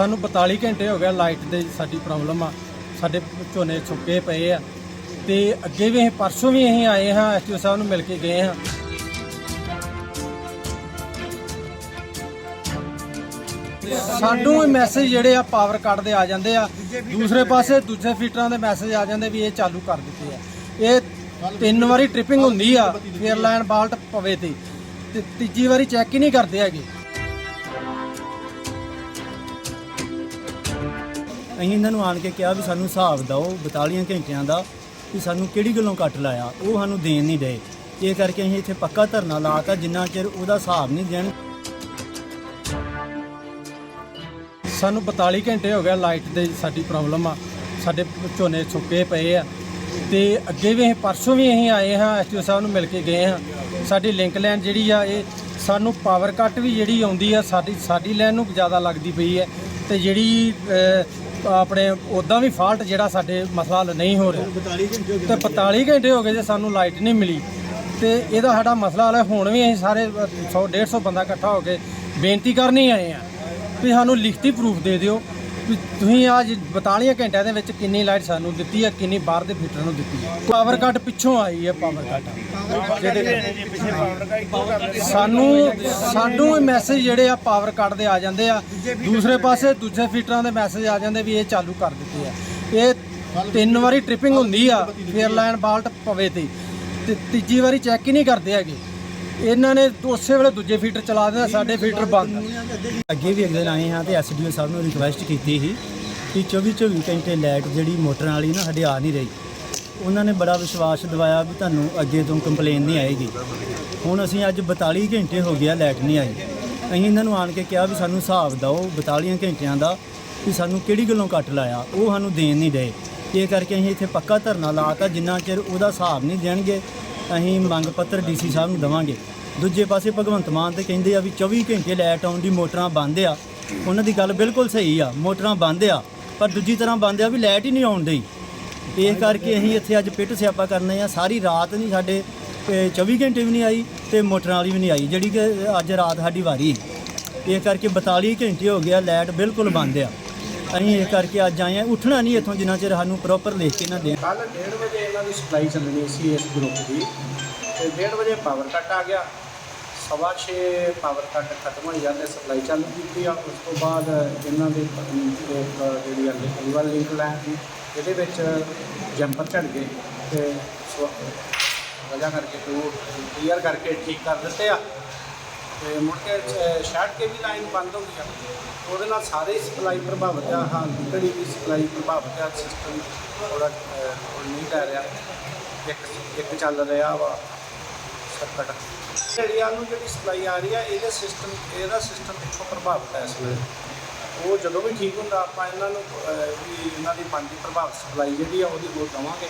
ਸਾਨੂੰ 42 ਘੰਟੇ ਹੋ ਗਿਆ ਲਾਈਟ ਦੇ ਸਾਡੀ ਪ੍ਰੋਬਲਮ ਆ। ਸਾਡੇ ਝੋਨੇ ਸੁੱਕੇ ਪਏ ਆ। ਤੇ ਅੱਗੇ ਵੀ ਅਸੀਂ, ਪਰਸੋਂ ਵੀ ਅਸੀਂ ਆਏ ਹਾਂ ਐਸਟੀਓ ਸਾਹਿਬ ਨੂੰ ਮਿਲ ਕੇ ਗਏ ਹਾਂ। ਸਾਨੂੰ ਇਹ ਮੈਸੇਜ ਜਿਹੜੇ ਆ ਪਾਵਰ ਕੱਟ ਦੇ ਆ ਜਾਂਦੇ ਆ। ਦੂਸਰੇ ਪਾਸੇ ਦੂਜੇ ਫੀਟਰਾਂ ਦੇ ਮੈਸੇਜ ਆ ਜਾਂਦੇ ਵੀ ਇਹ ਚਾਲੂ ਕਰ ਦਿੱਤੇ ਆ। ਇਹ ਤਿੰਨ ਵਾਰੀ ਟ੍ਰਿਪਿੰਗ ਹੁੰਦੀ ਆ ਫੇਰ ਲਾਈਨ ਬਾਲਟ ਪਵੇ ਤੇ। ਤੇ ਤੀਜੀ ਵਾਰੀ ਚੈੱਕ ਹੀ ਨਹੀਂ ਕਰਦੇ ਹੈਗੇ। ਅਸੀਂ ਇਹਨਾਂ ਨੂੰ ਆਣ ਕੇ ਕਿਹਾ ਵੀ ਸਾਨੂੰ ਹਿਸਾਬ ਦਿਓ 42 ਘੰਟਿਆਂ ਦਾ ਵੀ ਸਾਨੂੰ ਕਿਹੜੀ ਗੱਲੋਂ ਕੱਟ ਲਾਇਆ, ਉਹ ਸਾਨੂੰ ਦੇਣ ਨਹੀਂ ਡਏ ਇਹ ਕਰਕੇ ਅਸੀਂ ਇੱਥੇ ਪੱਕਾ ਧਰਨਾ ਲਾਤਾ, ਜਿੰਨਾ ਚਿਰ ਉਹਦਾ ਹਿਸਾਬ ਨਹੀਂ ਦੇਣ। ਸਾਨੂੰ 42 ਘੰਟੇ ਹੋ ਗਿਆ ਲਾਈਟ ਦੇ ਸਾਡੀ ਪ੍ਰੋਬਲਮ ਆ। ਸਾਡੇ ਝੋਨੇ ਸੁੱਕੇ ਪਏ ਆ। ਤੇ ਅੱਗੇ ਵੀ ਅਸੀਂ, ਪਰਸੋਂ ਵੀ ਅਸੀਂ ਆਏ ਹਾਂ ਐਸਟੀਓ ਸਾਹਿਬ ਨੂੰ ਮਿਲ ਕੇ ਗਏ ਹਾਂ। ਸਾਡੀ ਲਿੰਕ ਲਾਈਨ ਜਿਹੜੀ ਆ, ਇਹ ਸਾਨੂੰ ਪਾਵਰ ਕੱਟ ਵੀ ਜਿਹੜੀ ਆਉਂਦੀ ਆ, ਸਾਡੀ ਸਾਡੀ ਲਾਈਨ ਨੂੰ ਜ਼ਿਆਦਾ ਲੱਗਦੀ ਪਈ ਹੈ। ਤੇ ਜਿਹੜੀ ਆਪਣੇ ਉਦਾਂ ਵੀ ਫਾਲਟ ਜਿਹੜਾ ਸਾਡੇ ਮਸਲਾ ਹੱਲ ਨਹੀਂ ਹੋ ਰਿਹਾ। 42 ਘੰਟੇ ਤੇ 45 ਘੰਟੇ ਹੋ ਗਏ ਜੇ ਸਾਨੂੰ ਲਾਈਟ ਨਹੀਂ ਮਿਲੀ। ਤੇ ਇਹਦਾ ਸਾਡਾ ਮਸਲਾ ਹੱਲ ਹੁਣ ਵੀ ਅਸੀਂ ਸਾਰੇ 100 150 ਬੰਦਾ ਇਕੱਠਾ ਹੋ ਕੇ ਬੇਨਤੀ ਕਰਨੀ ਆਏ ਆ ਵੀ ਸਾਨੂੰ ਲਿਖਤੀ ਪ੍ਰੂਫ ਦੇ ਦਿਓ। ਵੀ ਤੁਸੀਂ ਅੱਜ 42 ਘੰਟਿਆਂ ਦੇ ਵਿੱਚ ਕਿੰਨੀ ਲਾਈਟ ਸਾਨੂੰ ਦਿੱਤੀ ਹੈ, ਕਿੰਨੀ ਬਾਹਰ ਦੇ ਫੀਟਰ ਨੂੰ ਦਿੱਤੀ ਹੈ। ਪਾਵਰ ਕੱਟ ਪਿੱਛੋਂ ਆਈ ਹੈ ਪਾਵਰ ਕੱਟ। ਜਿਹੜੇ ਸਾਨੂੰ ਸਾਨੂੰ ਮੈਸੇਜ ਜਿਹੜੇ ਆ ਪਾਵਰ ਕੱਟ ਦੇ ਆ ਜਾਂਦੇ ਆ। ਦੂਸਰੇ ਪਾਸੇ ਦੂਜੇ ਫੀਟਰਾਂ ਦੇ ਮੈਸੇਜ ਆ ਜਾਂਦੇ ਵੀ ਇਹ ਚਾਲੂ ਕਰ ਦਿੱਤੇ ਆ। ਇਹ ਤਿੰਨ ਵਾਰੀ ਟ੍ਰਿਪਿੰਗ ਹੁੰਦੀ ਆ, ਫੇਰ ਲਾਈਨ ਬਾਲਟ ਪਵੇ ਤੇ। ਤੇ ਤੀਜੀ ਵਾਰੀ ਚੈੱਕ ਹੀ ਨਹੀਂ ਕਰਦੇ ਹੈਗੇ। ਇਹਨਾਂ ਨੇ ਉਸੇ ਵੇਲੇ ਦੂਜੇ ਫੀਟਰ ਚਲਾ ਦਿੰਦੇ ਸਾਡੇ ਫੀਟਰ ਬੰਦ। ਅੱਗੇ ਵੀ ਇੱਕ ਦਿਨ ਆਏ ਹਾਂ ਤੇ ਐਸਡੀਓ ਸਾਹਿਬ ਨੂੰ ਰਿਕੁਐਸਟ ਕੀਤੀ ਸੀ ਕਿ 24 24 ਘੰਟੇ ਲਾਈਟ ਜਿਹੜੀ ਮੋਟਰਾਂ ਵਾਲੀ ਨਾ ਸਾਡੇ ਆ ਨਹੀਂ ਰਹੀ। ਉਹਨਾਂ ਨੇ ਬੜਾ ਵਿਸ਼ਵਾਸ ਦਿਵਾਇਆ ਵੀ ਤੁਹਾਨੂੰ ਅੱਗੇ ਤੋਂ ਕੰਪਲੇਨ ਨਹੀਂ ਆਏਗੀ। ਹੁਣ ਅਸੀਂ ਅੱਜ 42 ਘੰਟੇ ਹੋ ਗਿਆ ਲਾਈਟ ਨਹੀਂ ਆਈ। ਅਸੀਂ ਇਹਨਾਂ ਨੂੰ ਆਣ ਕੇ ਕਿਹਾ ਵੀ ਸਾਨੂੰ ਹਿਸਾਬ ਦਿਓ 42 ਘੰਟਿਆਂ ਦਾ ਵੀ ਸਾਨੂੰ ਕਿਹੜੀ ਗੱਲੋਂ ਕੱਟ ਲਾਇਆ, ਉਹ ਸਾਨੂੰ ਦੇਣ ਨਹੀਂ ਡਏ ਇਹ ਕਰਕੇ ਅਸੀਂ ਇੱਥੇ ਪੱਕਾ ਧਰਨਾ ਲਾਤਾ, ਜਿੰਨਾ ਚਿਰ ਉਹਦਾ ਹਿਸਾਬ ਨਹੀਂ ਦੇਣਗੇ ਅਸੀਂ ਮੰਗ ਪੱਤਰ ਡੀਸੀ ਸਾਹਿਬ ਨੂੰ ਦੇਵਾਂਗੇ। ਦੂਜੇ ਪਾਸੇ ਭਗਵੰਤ ਮਾਨ ਤੇ ਕਹਿੰਦੇ ਆ ਵੀ 24 ਘੰਟੇ ਲਾਈਟ ਆਉਣ ਦੀ ਮੋਟਰਾਂ ਬੰਦ ਆ। ਉਹਨਾਂ ਦੀ ਗੱਲ ਬਿਲਕੁਲ ਸਹੀ ਆ ਮੋਟਰਾਂ ਬੰਦ ਆ। ਪਰ ਦੂਜੀ ਤਰ੍ਹਾਂ ਬੰਦ ਆ ਵੀ ਲਾਈਟ ਹੀ ਨਹੀਂ ਆਉਣ ਦੀ ਇਸ ਕਰਕੇ ਅਸੀਂ ਇੱਥੇ ਅੱਜ ਪਿੱਟ ਸਿਆਪਾ ਕਰਨੇ ਆ। ਸਾਰੀ ਰਾਤ ਨਹੀਂ ਸਾਡੇ ਅ, 24 ਘੰਟੇ ਵੀ ਨਹੀਂ ਆਈ ਤੇ ਮੋਟਰਾਂ ਵਾਲੀ ਵੀ ਨਹੀਂ ਆਈ ਜਿਹੜੀ ਕਿ ਅੱਜ ਰਾਤ ਸਾਡੀ ਵਾਰੀ। ਇਸ ਕਰਕੇ 42 ਘੰਟੇ ਹੋ ਗਿਆ ਲਾਈਟ ਬਿਲਕੁਲ ਬੰਦ ਆ। ਅਸੀਂ ਇਹ ਕਰਕੇ ਅੱਜ ਆਏ ਆ ਉੱਠਣਾ ਨਹੀਂ ਇੱਥੋਂ, ਜਿੰਨਾ ਚਿਰ ਸਾਨੂੰ ਪ੍ਰੋਪਰ ਲਿਖ ਕੇ ਨਾ ਦੇਣ। ਕੱਲ 1:30 ਵਜੇ ਇਹਨਾਂ ਦੀ ਸਪਲਾਈ ਚੱਲਣੀ ਸੀ ਇਸ ਗਰੁੱਪ ਦੀ। ਤੇ 1:30 ਵਜੇ ਪਾਵਰ ਕੱਟ ਆ ਗਿਆ। ਸਵਾ ਛੇ ਪਾਵਰ ਕੱਟ ਖਤਮ ਹੋਈ ਜਾਂਦੇ ਸਪਲਾਈ ਚਾਲੂ ਕੀਤੀ ਆ। ਉਸ ਤੋਂ ਬਾਅਦ ਇਹਨਾਂ ਦੇ ਇੱਕ ਜਿਹੜੀ ਆ ਲੀਵਰ ਲਿੰਕ ਲਾਈਨ ਸੀ ਇਹਦੇ ਵਿੱਚ ਜੰਪਰ ਝੜ ਗਏ। ਤੇ ਵਜ੍ਹਾ ਕਰਕੇ ਉਹ ਕਲੀਅਰ ਕਰਕੇ ਠੀਕ ਕਰ ਦਿੱਤੇ ਆ। ਤੇ ਮੁੜ ਕੇ ਸ਼- ਸ਼ਾਰਟ ਕੇ ਵੀ ਲਾਈਨ ਬੰਦ ਹੋ ਗਈ ਆ ਉਹਦੇ ਨਾਲ ਸਾਰੇ ਸਪਲਾਈ ਪ੍ਰਭਾਵਿਤ ਆ। ਹਾਂ ਜਿਹੜੀ ਵੀ ਸਪਲਾਈ ਪ੍ਰਭਾਵਿਤ ਆ। ਸਿਸਟਮ ਥੋੜਾ ਨਹੀਂ ਲੈ ਰਿਹਾ। ਇੱਕ ਇੱਕ ਚੱਲ ਰਿਹਾ ਵਾ ਸਰਕਟ ਜਿਹੜੀ ਨੂੰ ਜਿਹੜੀ ਸਪਲਾਈ ਆ ਰਹੀ ਆ, ਇਹਦਾ ਸਿਸਟਮ ਇਹਦਾ ਸਿਸਟਮ ਪਿੱਛੋਂ ਪ੍ਰਭਾਵਿਤ ਹੈ ਇਸ ਵੇਲੇ। ਉਹ ਜਦੋਂ ਵੀ ਠੀਕ ਹੁੰਦਾ, ਆਪਾਂ ਇਹਨਾਂ ਨੂੰ ਵੀ ਇਹਨਾਂ ਦੀ ਬਣਦੀ ਪ੍ਰਭਾਵਿਤ ਸਪਲਾਈ ਜਿਹੜੀ ਆ, ਉਹਦੀ ਹੋਰ ਦਵਾਂਗੇ।